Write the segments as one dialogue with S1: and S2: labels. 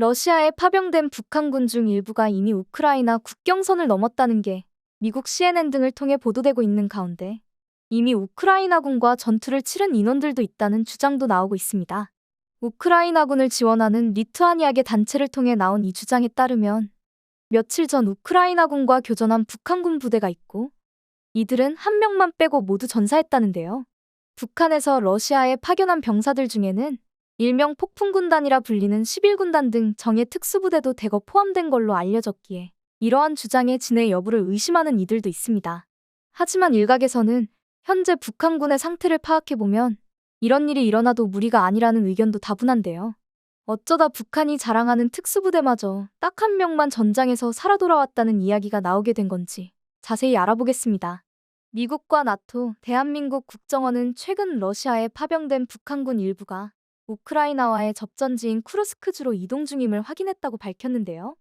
S1: 러시아에 파병된 북한군 중 일부가 이미 우크라이나 국경선을 넘었다는 게 미국 CNN 등을 통해 보도되고 있는 가운데 이미 우크라이나군과 전투를 치른 인원들도 있다는 주장도 나오고 있습니다. 우크라이나군을 지원하는 리투아니아계 단체를 통해 나온 이 주장에 따르면 며칠 전 우크라이나군과 교전한 북한군 부대가 있고 이들은 한 명만 빼고 모두 전사했다는데요. 북한에서 러시아에 파견한 병사들 중에는 일명 폭풍군단이라 불리는 11군단 등 정예 특수부대도 대거 포함된 걸로 알려졌기에 이러한 주장의 진의 여부를 의심하는 이들도 있습니다. 하지만 일각에서는 현재 북한군의 상태를 파악해보면 이런 일이 일어나도 무리가 아니라는 의견도 다분한데요. 어쩌다 북한이 자랑하는 특수부대마저 딱 한 명만 전장에서 살아 돌아왔다는 이야기가 나오게 된 건지 자세히 알아보겠습니다. 미국과 나토, 대한민국 국정원은 최근 러시아에 파병된 북한군 일부가 우크라이나와의 접전지인 쿠르스크주로 이동 중임을 확인했다고 밝혔는데요.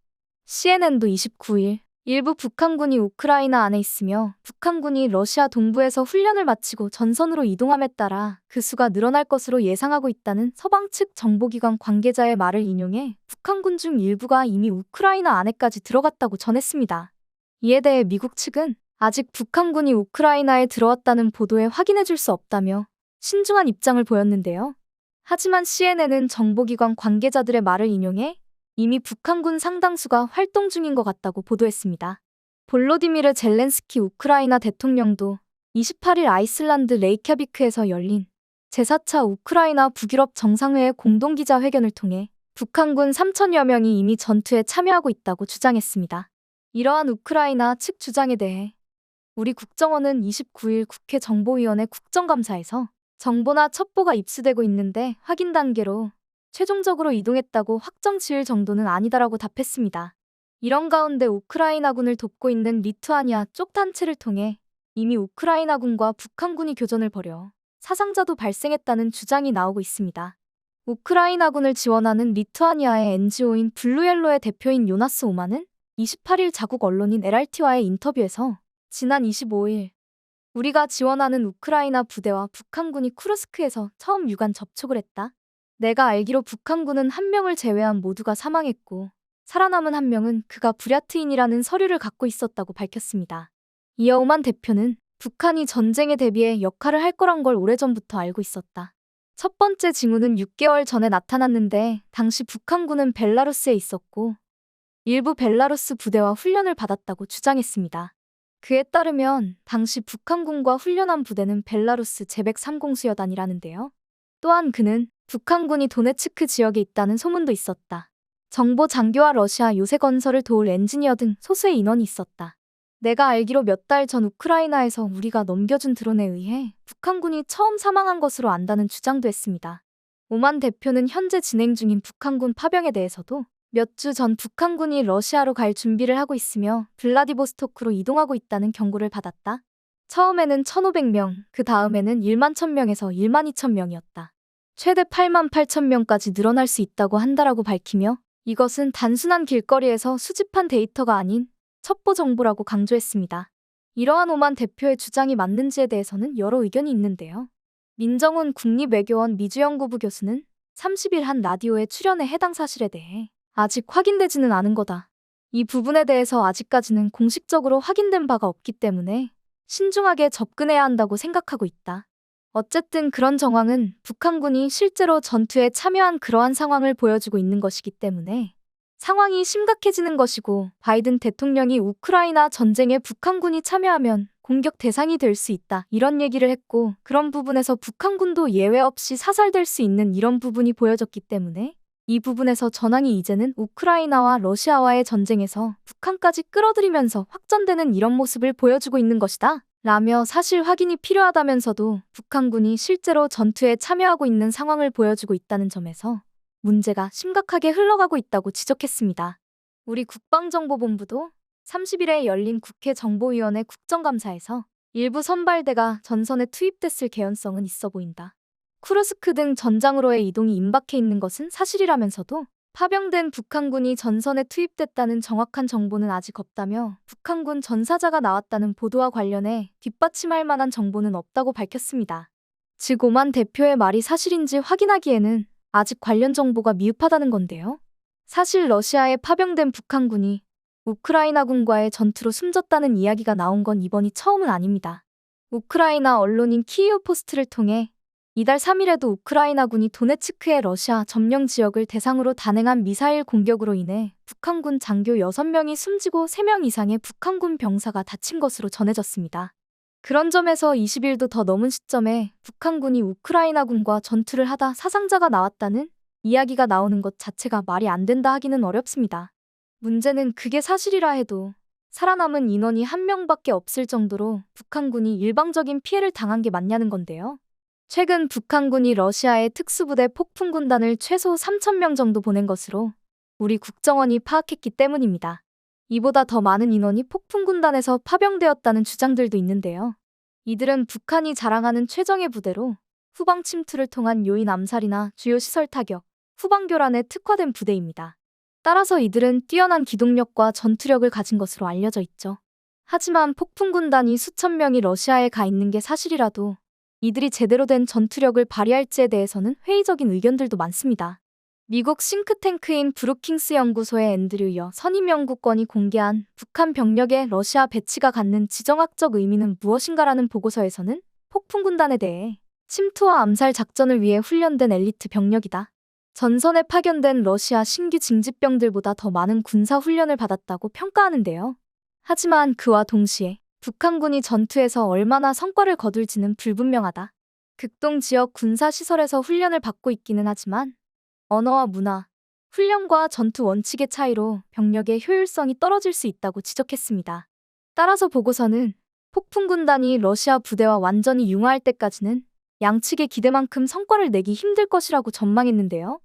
S1: CNN도 29일 일부 북한군이 우크라이나 안에 있으며 북한군이 러시아 동부에서 훈련을 마치고 전선으로 이동함에 따라 그 수가 늘어날 것으로 예상하고 있다는 서방 측 정보기관 관계자의 말을 인용해 북한군 중 일부가 이미 우크라이나 안에까지 들어갔다고 전했습니다. 이에 대해 미국 측은 아직 북한군이 우크라이나에 들어왔다는 보도에 확인해 줄 수 없다며 신중한 입장을 보였는데요. 하지만 CNN은 정보기관 관계자들의 말을 인용해 이미 북한군 상당수가 활동 중인 것 같다고 보도했습니다. 볼로디미르 젤렌스키 우크라이나 대통령도 28일 아이슬란드 레이캬비크에서 열린 제4차 우크라이나 북유럽 정상회의 공동기자 회견을 통해 북한군 3천여 명이 이미 전투에 참여하고 있다고 주장했습니다. 이러한 우크라이나 측 주장에 대해 우리 국정원은 29일 국회 정보위원회 국정감사에서 정보나 첩보가 입수되고 있는데 확인 단계로 최종적으로 이동했다고 확정 지을 정도는 아니다라고 답했습니다. 이런 가운데 우크라이나군을 돕고 있는 리투아니아 쪽 단체를 통해 이미 우크라이나군과 북한군이 교전을 벌여 사상자도 발생했다는 주장이 나오고 있습니다. 우크라이나군을 지원하는 리투아니아의 NGO인 블루옐로의 대표인 요나스 오마는 28일 자국 언론인 LRT와의 인터뷰에서 지난 25일 우리가 지원하는 우크라이나 부대와 북한군이 쿠르스크에서 처음 유관 접촉을 했다. 내가 알기로 북한군은 한 명을 제외한 모두가 사망했고 살아남은 한 명은 그가 부랴트인이라는 서류를 갖고 있었다고 밝혔습니다. 이어 오만 대표는 북한이 전쟁에 대비해 역할을 할 거란 걸 오래전부터 알고 있었다. 첫 번째 징후는 6개월 전에 나타났는데 당시 북한군은 벨라루스에 있었고 일부 벨라루스 부대와 훈련을 받았다고 주장했습니다. 그에 따르면 당시 북한군과 훈련한 부대는 벨라루스 제백 3공 수여단이라는데요. 또한 그는 북한군이 도네츠크 지역에 있다는 소문도 있었다. 정보 장교와 러시아 요새 건설을 도울 엔지니어 등 소수의 인원이 있었다. 내가 알기로 몇 달 전 우크라이나에서 우리가 넘겨준 드론에 의해 북한군이 처음 사망한 것으로 안다는 주장도 했습니다. 오만 대표는 현재 진행 중인 북한군 파병에 대해서도 몇 주 전 북한군이 러시아로 갈 준비를 하고 있으며 블라디보스토크로 이동하고 있다는 경고를 받았다. 처음에는 1,500명, 그 다음에는 1만 1,000명에서 1만 2,000명이었다. 최대 8만 8천 명까지 늘어날 수 있다고 한다라고 밝히며 이것은 단순한 길거리에서 수집한 데이터가 아닌 첩보 정보라고 강조했습니다. 이러한 오만 대표의 주장이 맞는지에 대해서는 여러 의견이 있는데요. 민정훈 국립외교원 미주연구부 교수는 30일 한 라디오에 출연해 해당 사실에 대해 아직 확인되지는 않은 거다. 이 부분에 대해서 아직까지는 공식적으로 확인된 바가 없기 때문에 신중하게 접근해야 한다고 생각하고 있다. 어쨌든 그런 정황은 북한군이 실제로 전투에 참여한 그러한 상황을 보여주고 있는 것이기 때문에 상황이 심각해지는 것이고 바이든 대통령이 우크라이나 전쟁에 북한군이 참여하면 공격 대상이 될 수 있다 이런 얘기를 했고 그런 부분에서 북한군도 예외 없이 사살될 수 있는 이런 부분이 보여졌기 때문에 이 부분에서 전황이 이제는 우크라이나와 러시아와의 전쟁에서 북한까지 끌어들이면서 확전되는 이런 모습을 보여주고 있는 것이다. 라며 사실 확인이 필요하다면서도 북한군이 실제로 전투에 참여하고 있는 상황을 보여주고 있다는 점에서 문제가 심각하게 흘러가고 있다고 지적했습니다. 우리 국방정보본부도 30일에 열린 국회 정보위원회 국정감사에서 일부 선발대가 전선에 투입됐을 개연성은 있어 보인다. 쿠르스크 등 전장으로의 이동이 임박해 있는 것은 사실이라면서도 파병된 북한군이 전선에 투입됐다는 정확한 정보는 아직 없다며 북한군 전사자가 나왔다는 보도와 관련해 뒷받침할 만한 정보는 없다고 밝혔습니다. 즉 오만 대표의 말이 사실인지 확인하기에는 아직 관련 정보가 미흡하다는 건데요. 사실 러시아에 파병된 북한군이 우크라이나군과의 전투로 숨졌다는 이야기가 나온 건 이번이 처음은 아닙니다. 우크라이나 언론인 키이우 포스트를 통해 이달 3일에도 우크라이나군이 도네츠크의 러시아 점령 지역을 대상으로 단행한 미사일 공격으로 인해 북한군 장교 6명이 숨지고 3명 이상의 북한군 병사가 다친 것으로 전해졌습니다. 그런 점에서 20일도 더 넘은 시점에 북한군이 우크라이나군과 전투를 하다 사상자가 나왔다는 이야기가 나오는 것 자체가 말이 안 된다 하기는 어렵습니다. 문제는 그게 사실이라 해도 살아남은 인원이 한 명밖에 없을 정도로 북한군이 일방적인 피해를 당한 게 맞냐는 건데요. 최근 북한군이 러시아의 특수부대 폭풍군단을 최소 3,000명 정도 보낸 것으로 우리 국정원이 파악했기 때문입니다. 이보다 더 많은 인원이 폭풍군단에서 파병되었다는 주장들도 있는데요. 이들은 북한이 자랑하는 최정예 부대로 후방 침투를 통한 요인 암살이나 주요 시설 타격, 후방 교란에 특화된 부대입니다. 따라서 이들은 뛰어난 기동력과 전투력을 가진 것으로 알려져 있죠. 하지만 폭풍군단이 수천 명이 러시아에 가 있는 게 사실이라도 이들이 제대로 된 전투력을 발휘할지에 대해서는 회의적인 의견들도 많습니다. 미국 싱크탱크인 브루킹스 연구소의 앤드류 여 선임 연구권이 공개한 북한 병력의 러시아 배치가 갖는 지정학적 의미는 무엇인가라는 보고서에서는 폭풍 군단에 대해 침투와 암살 작전을 위해 훈련된 엘리트 병력이다. 전선에 파견된 러시아 신규 징집병들보다 더 많은 군사 훈련을 받았다고 평가하는데요. 하지만 그와 동시에 북한군이 전투에서 얼마나 성과를 거둘지는 불분명하다. 극동 지역 군사시설에서 훈련을 받고 있기는 하지만 언어와 문화, 훈련과 전투 원칙의 차이로 병력의 효율성이 떨어질 수 있다고 지적했습니다. 따라서 보고서는 폭풍 군단이 러시아 부대와 완전히 융화할 때까지는 양측의 기대만큼 성과를 내기 힘들 것이라고 전망했는데요.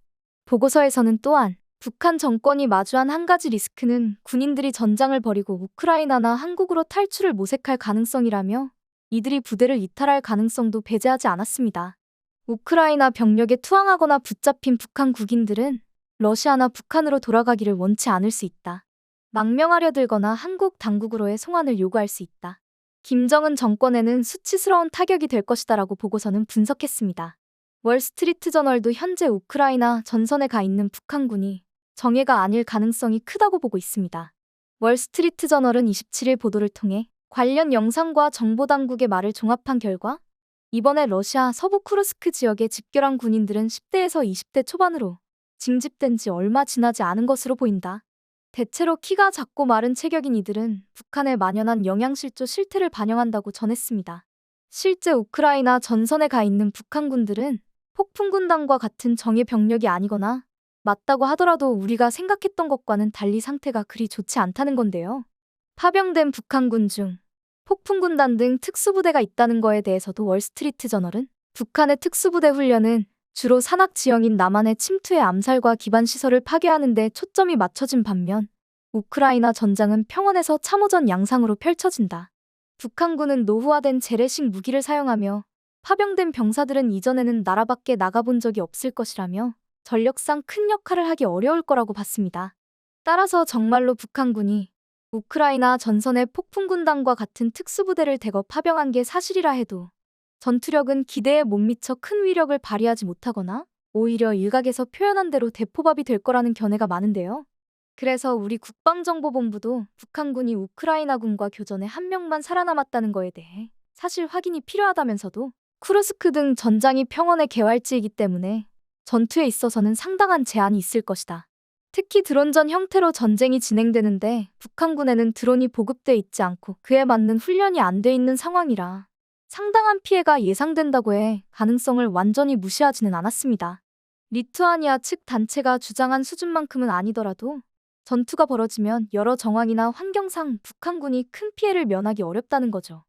S1: 보고서에서는 또한 북한 정권이 마주한 한 가지 리스크는 군인들이 전장을 벌이고 우크라이나나 한국으로 탈출을 모색할 가능성이라며 이들이 부대를 이탈할 가능성도 배제하지 않았습니다. 우크라이나 병력에 투항하거나 붙잡힌 북한 국인들은 러시아나 북한으로 돌아가기를 원치 않을 수 있다. 망명하려 들거나 한국 당국으로의 송환을 요구할 수 있다. 김정은 정권에는 수치스러운 타격이 될 것이다라고 보고서는 분석했습니다. 월스트리트 저널도 현재 우크라이나 전선에 가 있는 북한군이 정예가 아닐 가능성이 크다고 보고 있습니다. 월스트리트 저널은 27일 보도를 통해 관련 영상과 정보당국의 말을 종합한 결과 이번에 러시아 서부 쿠르스크 지역에 집결한 군인들은 10대에서 20대 초반으로 징집된 지 얼마 지나지 않은 것으로 보인다. 대체로 키가 작고 마른 체격인 이들은 북한의 만연한 영양실조 실태를 반영한다고 전했습니다. 실제 우크라이나 전선에 가 있는 북한군들은 폭풍군단과 같은 정예 병력이 아니거나 맞다고 하더라도 우리가 생각했던 것과는 달리 상태가 그리 좋지 않다는 건데요. 파병된 북한군 중 폭풍군단 등 특수부대가 있다는 거에 대해서도 월스트리트 저널은 북한의 특수부대 훈련은 주로 산악 지형인 남한의 침투의 암살과 기반 시설을 파괴하는 데 초점이 맞춰진 반면 우크라이나 전장은 평원에서 참호전 양상으로 펼쳐진다. 북한군은 노후화된 재래식 무기를 사용하며 파병된 병사들은 이전에는 나라 밖에 나가본 적이 없을 것이라며 전력상 큰 역할을 하기 어려울 거라고 봤습니다. 따라서 정말로 북한군이 우크라이나 전선의 폭풍군단과 같은 특수부대를 대거 파병한 게 사실이라 해도 전투력은 기대에 못 미쳐 큰 위력을 발휘하지 못하거나 오히려 일각에서 표현한 대로 대포밥이 될 거라는 견해가 많은데요. 그래서 우리 국방정보본부도 북한군이 우크라이나군과 교전에 한 명만 살아남았다는 거에 대해 사실 확인이 필요하다면서도 쿠르스크 등 전장이 평원의 개활지이기 때문에 전투에 있어서는 상당한 제한이 있을 것이다. 특히 드론전 형태로 전쟁이 진행되는데 북한군에는 드론이 보급돼 있지 않고 그에 맞는 훈련이 안 돼 있는 상황이라 상당한 피해가 예상된다고 해 가능성을 완전히 무시하지는 않았습니다. 리투아니아 측 단체가 주장한 수준만큼은 아니더라도 전투가 벌어지면 여러 정황이나 환경상 북한군이 큰 피해를 면하기 어렵다는 거죠.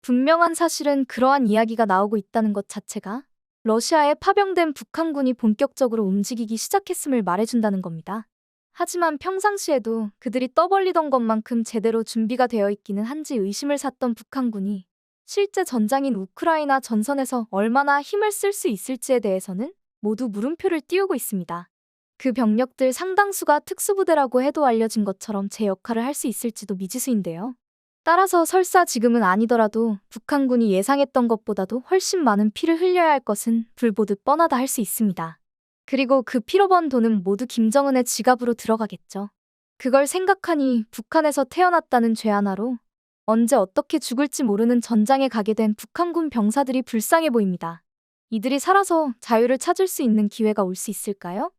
S1: 분명한 사실은 그러한 이야기가 나오고 있다는 것 자체가 러시아에 파병된 북한군이 본격적으로 움직이기 시작했음을 말해준다는 겁니다. 하지만 평상시에도 그들이 떠벌리던 것만큼 제대로 준비가 되어 있기는 한지 의심을 샀던 북한군이 실제 전장인 우크라이나 전선에서 얼마나 힘을 쓸 수 있을지에 대해서는 모두 물음표를 띄우고 있습니다. 그 병력들 상당수가 특수부대라고 해도 알려진 것처럼 제 역할을 할 수 있을지도 미지수인데요. 따라서 설사 지금은 아니더라도 북한군이 예상했던 것보다도 훨씬 많은 피를 흘려야 할 것은 불보듯 뻔하다 할 수 있습니다. 그리고 그 피로 번 돈은 모두 김정은의 지갑으로 들어가겠죠. 그걸 생각하니 북한에서 태어났다는 죄 하나로 언제 어떻게 죽을지 모르는 전장에 가게 된 북한군 병사들이 불쌍해 보입니다. 이들이 살아서 자유를 찾을 수 있는 기회가 올 수 있을까요?